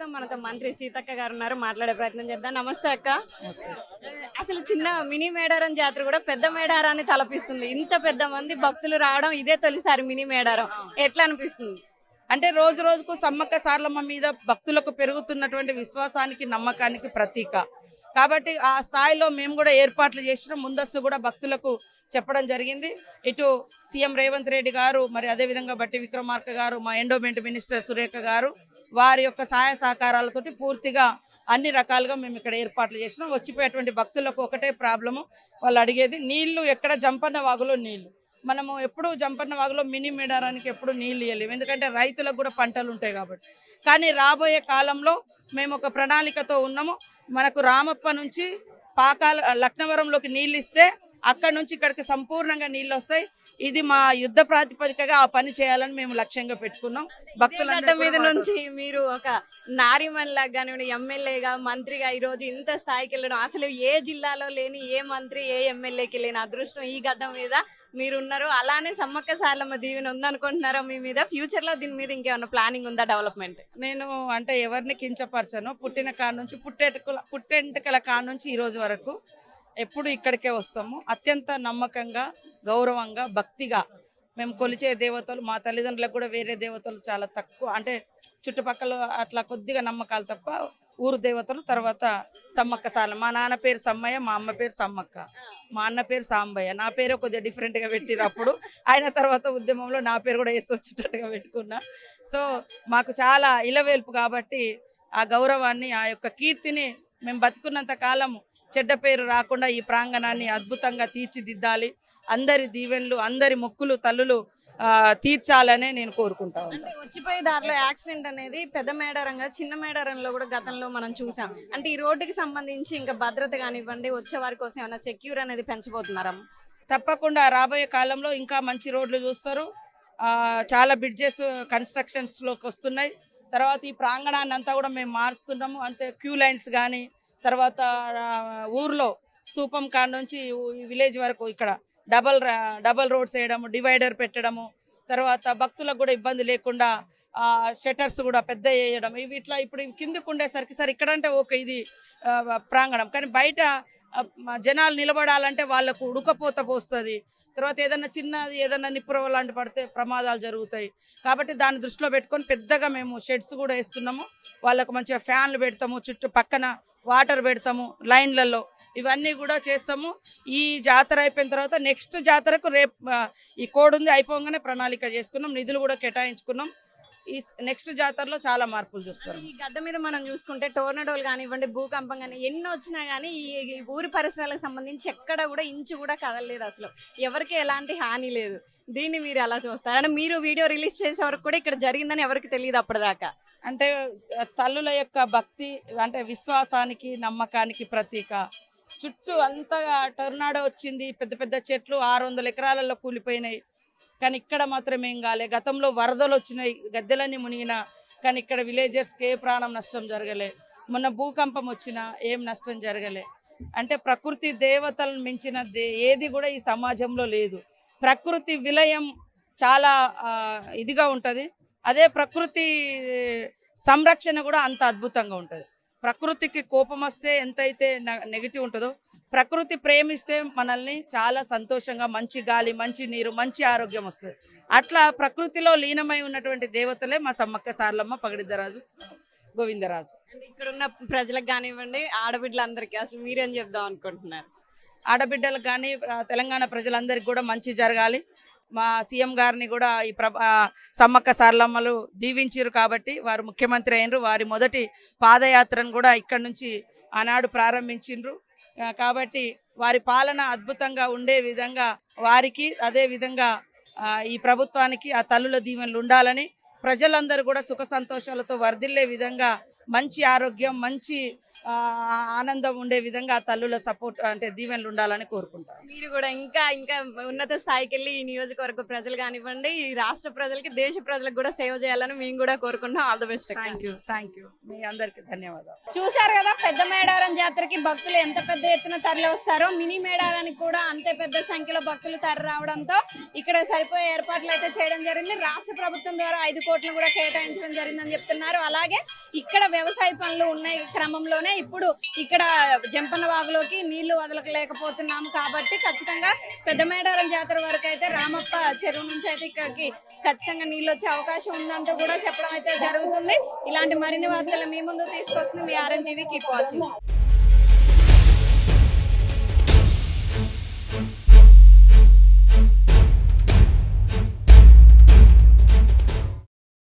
ప్రస్తుతం మనతో మంత్రి సీతక్క గారు ఉన్నారు. మాట్లాడే ప్రయత్నం చేద్దాం. నమస్తే అక్క. అసలు చిన్న మినీ మేడారం జాతర కూడా పెద్ద మేడారాన్ని తలపిస్తుంది. ఇంత పెద్ద మంది భక్తులు రావడం ఇదే తొలిసారి మినీ మేడారం. ఎట్లా అనిపిస్తుంది? అంటే రోజు రోజుకు సమ్మక్క సార్లమ్మ మీద భక్తులకు పెరుగుతున్నటువంటి విశ్వాసానికి నమ్మకానికి ప్రతీక. కాబట్టి ఆ స్థాయిలో మేము కూడా ఏర్పాట్లు చేసిన ముందస్తు కూడా భక్తులకు చెప్పడం జరిగింది. ఇటు సీఎం రేవంత్ రెడ్డి గారు మరి అదేవిధంగా బట్టి విక్రమార్క గారు మా ఎండోమెంట్ మినిస్టర్ సురేఖ గారు వారి యొక్క సహాయ సహకారాలతోటి పూర్తిగా అన్ని రకాలుగా మేము ఇక్కడ ఏర్పాట్లు చేసినాం. వచ్చిపోయేటువంటి భక్తులకు ఒకటే ప్రాబ్లము వాళ్ళు అడిగేది నీళ్ళు ఎక్కడ జంపన్న వాగులో నీళ్ళు. మనము ఎప్పుడు జంపన్న వాగులో మినీ మేడారానికి ఎప్పుడు నీళ్ళు ఇవ్వలేము ఎందుకంటే రైతులకు కూడా పంటలు ఉంటాయి కాబట్టి. కానీ రాబోయే కాలంలో మేము ఒక ప్రణాళికతో ఉన్నాము. మనకు రామప్ప నుంచి పాకాల లక్నవరంలోకి నీళ్ళు ఇస్తే అక్కడ నుంచి ఇక్కడికి సంపూర్ణంగా నీళ్ళు వస్తాయి. ఇది మా యుద్ధ ప్రాతిపదికగా ఆ పని చేయాలని మేము లక్ష్యంగా పెట్టుకున్నాం. భక్తులందరూ మీద నుంచి మీరు ఒక నారిమన్ లాగా కానివ్వండి ఎమ్మెల్యేగా మంత్రిగా ఈ రోజు ఇంత స్థాయికి వెళ్ళడం అసలు ఏ జిల్లాలో లేని ఏ మంత్రి ఏ ఎమ్మెల్యేకి లేని అదృష్టం ఈ గడ్డ మీద మీరు ఉన్నారు. అలానే సమ్మక్క సార్లమ్మ దీవెన ఉందనుకుంటున్నారా మీ మీద? ఫ్యూచర్లో దీని మీద ఇంకేమైనా ప్లానింగ్ ఉందా డెవలప్మెంట్ నేను అంటే ఎవరిని కించపరచను. పుట్టిన కాడ నుంచి పుట్టేటుకల పుట్టెంటుకల కాడ నుంచి ఈ రోజు వరకు ఎప్పుడు ఇక్కడికే వస్తాము. అత్యంత నమ్మకంగా గౌరవంగా భక్తిగా మేము కొలిచే దేవతలు మా తల్లిదండ్రులకు కూడా వేరే దేవతలు చాలా తక్కువ అంటే చుట్టుపక్కల అట్లా కొద్దిగా నమ్మకాలు తప్ప ఊరు దేవతలు తర్వాత సమ్మక్క సాల. మా నాన్న పేరు సమ్మయ్య మా అమ్మ పేరు సమ్మక్క. మా అన్న పేరు సాంబయ్య. నా పేరు కొద్దిగా డిఫరెంట్గా పెట్టిరు అప్పుడు. ఆయన తర్వాత ఉద్యమంలో నా పేరు కూడా వేసి వచ్చేటట్టుగా పెట్టుకున్నా. సో మాకు చాలా ఇలవేల్పు కాబట్టి ఆ గౌరవాన్ని ఆ యొక్క కీర్తిని మేము బతుకున్నంత కాలం చెడ్డ పేరు రాకుండా ఈ ప్రాంగణాన్ని అద్భుతంగా తీర్చిదిద్దాలి. అందరి దీవెనలు అందరి మొక్కులు తల్లులు తీర్చాలనే నేను కోరుకుంటా ఉన్నాను. అంటే వచ్చిపోయే దారిలో యాక్సిడెంట్ అనేది పెద్ద మేడారంగా చిన్న మేడారంలో కూడా గతంలో మనం చూసాం. అంటే ఈ రోడ్డుకి సంబంధించి ఇంకా భద్రత కానివ్వండి వచ్చే వారి కోసం ఏమైనా సెక్యూర్ అనేది పెంచబోతున్నారా? తప్పకుండా రాబోయే కాలంలో ఇంకా మంచి రోడ్లు చూస్తారు. ఆ, చాలా బ్రిడ్జెస్ కన్స్ట్రక్షన్స్లోకి వస్తున్నాయి. తర్వాత ఈ ప్రాంగణాన్ని అంతా కూడా మేము మారుస్తున్నాము. అంతే క్యూ లైన్స్ కానీ తర్వాత ఊర్లో స్తూపం కాడ నుంచి ఈ విలేజ్ వరకు ఇక్కడ డబల్ డబల్ రోడ్స్ వేయడము డివైడర్ పెట్టడము తర్వాత భక్తులకు కూడా ఇబ్బంది లేకుండా షటర్స్ కూడా పెద్ద వేయడం ఇవి ఇట్లా ఇప్పుడు కిందకు ఉండేసరికి సార్ ఇక్కడంటే ఒక ఇది ప్రాంగణం. కానీ బయట జనాలు నిలబడాలంటే వాళ్ళకు ఉడకపోత పోస్తుంది. తర్వాత ఏదన్నా చిన్నది ఏదన్నా నిప్పురవ లాంటి పడితే ప్రమాదాలు జరుగుతాయి. కాబట్టి దాన్ని దృష్టిలో పెట్టుకొని పెద్దగా మేము షెడ్స్ కూడా వేస్తున్నాము. వాళ్ళకు మంచిగా ఫ్యాన్లు పెడతాము చుట్టూ పక్కన వాటర్ పెడతాము లైన్లలో. ఇవన్నీ కూడా చేస్తాము. ఈ జాతర అయిపోయిన తర్వాత నెక్స్ట్ జాతరకు రేపు ఈ కోడ్ ఉంది అయిపోగానే ప్రణాళిక చేసుకున్నాం. నిధులు కూడా కేటాయించుకున్నాం. ఈ నెక్స్ట్ జాతరలో చాలా మార్పులు చూస్తాం ఈ గడ్డ మీద మనం చూసుకుంటే టోర్నడోలు కానివ్వండి భూకంపం కానీ ఎన్ని వచ్చినా కానీ ఈ ఊరి పరిసరాలకు సంబంధించి ఎక్కడ కూడా ఇంచు కూడా కదలలేదు అసలు. ఎవరికి ఎలాంటి హాని లేదు. దీన్ని మీరు అలా చూస్తారు? అంటే మీరు వీడియో రిలీజ్ చేసే వరకు కూడా ఇక్కడ జరిగిందని ఎవరికి తెలియదు అప్పటిదాకా? అంటే తల్లుల యొక్క భక్తి అంటే విశ్వాసానికి నమ్మకానికి ప్రతీక. చుట్టూ అంతగా టొర్నాడో వచ్చింది పెద్ద పెద్ద చెట్లు ఆరు వందల ఎకరాలలో కూలిపోయినాయి. కానీ ఇక్కడ మాత్రం ఏం కాలే. గతంలో వరదలు వచ్చినాయి గద్దెలన్నీ మునిగిన కానీ ఇక్కడ విలేజర్స్కి ఏ ప్రాణం నష్టం జరగలే. మొన్న భూకంపం వచ్చినా ఏం నష్టం జరగలే. అంటే ప్రకృతి దేవతలను మించిన ఏది కూడా ఈ సమాజంలో లేదు. ప్రకృతి విలయం చాలా ఇదిగా ఉంటుంది. అదే ప్రకృతి సంరక్షణ కూడా అంత అద్భుతంగా ఉంటుంది. ప్రకృతికి కోపం వస్తే ఎంతైతే నెగిటివ్ ఉంటుందో ప్రకృతి ప్రేమిస్తే మనల్ని చాలా సంతోషంగా మంచి గాలి మంచి నీరు మంచి ఆరోగ్యం వస్తుంది. అట్లా ప్రకృతిలో లీనమై ఉన్నటువంటి దేవతలే మా సమ్మక్క సార్లమ్మ పగడిద్దరాజు గోవిందరాజు. ఇక్కడ ఉన్న ప్రజలకు కానివ్వండి ఆడబిడ్డలందరికీ అసలు మీరేం చెప్దాం అనుకుంటున్నారు? ఆడబిడ్డలకు కానీ తెలంగాణ ప్రజలందరికీ కూడా మంచి జరగాలి. మా సీఎం గారిని కూడా ఈ ప్ర సమ్మక్క సార్లమ్మలు దీవించారు కాబట్టి వారు ముఖ్యమంత్రి అయినరు. వారి మొదటి పాదయాత్రను కూడా ఇక్కడ నుంచి ఆనాడు ప్రారంభించిండ్రు కాబట్టి వారి పాలన అద్భుతంగా ఉండే విధంగా వారికి అదే విధంగా ఈ ప్రభుత్వానికి ఆ తల్లుల దీవెనలు ఉండాలని ప్రజలందరూ కూడా సుఖ సంతోషాలతో వర్ధిల్లే విధంగా మంచి ఆరోగ్యం మంచి ఆనందం ఉండే విధంగా తల్లుల సపోర్ట్ అంటే దీవెనలు ఉండాలని కోరుకుంటాను. మీరు కూడా ఇంకా ఇంకా ఉన్నత స్థాయికి వెళ్ళి ఈ నియోజకవర్గ ప్రజలు కానివ్వండి ఈ రాష్ట్ర ప్రజలకి దేశ ప్రజలకు కూడా సేవ చేయాలని మేము కూడా కోరుకుంటున్నాం. All the best thank you thank you మీ అందరికీ ధన్యవాదాలు. చూశారు కదా పెద్ద మేడారం జాతరకి భక్తులు ఎంత పెద్ద ఎత్తున తరలి వస్తారో మినీ మేడారానికి కూడా అంతే పెద్ద సంఖ్యలో భక్తులు తరలి రావడంతో ఇక్కడ సరిపోయే ఏర్పాట్లు అయితే చేయడం జరిగింది. రాష్ట్ర ప్రభుత్వం ద్వారా ఐదు కోట్లు కూడా కేటాయించడం జరిగిందని చెప్తున్నారు. అలాగే ఇక్కడ వ్యవసాయ పనులు ఉన్న క్రమంలోనే ఇప్పుడు ఇక్కడ జంపన్న వాగులోకి నీళ్ళు వదలకలేకపోతున్నాము కాబట్టి ఖచ్చితంగా పెద్ద మేడారం జాతర వరకు అయితే రామప్ప చెరువు నుంచి అయితే ఇక్కడికి ఖచ్చితంగా నీళ్ళు వచ్చే అవకాశం ఉందంటూ కూడా చెప్పడం అయితే జరుగుతుంది. ఇలాంటి మరిన్ని వార్తలు మీ ముందు తీసుకొస్తుంది మీ ఆర్ఎన్ టీవీ కీప్ వాచింగ్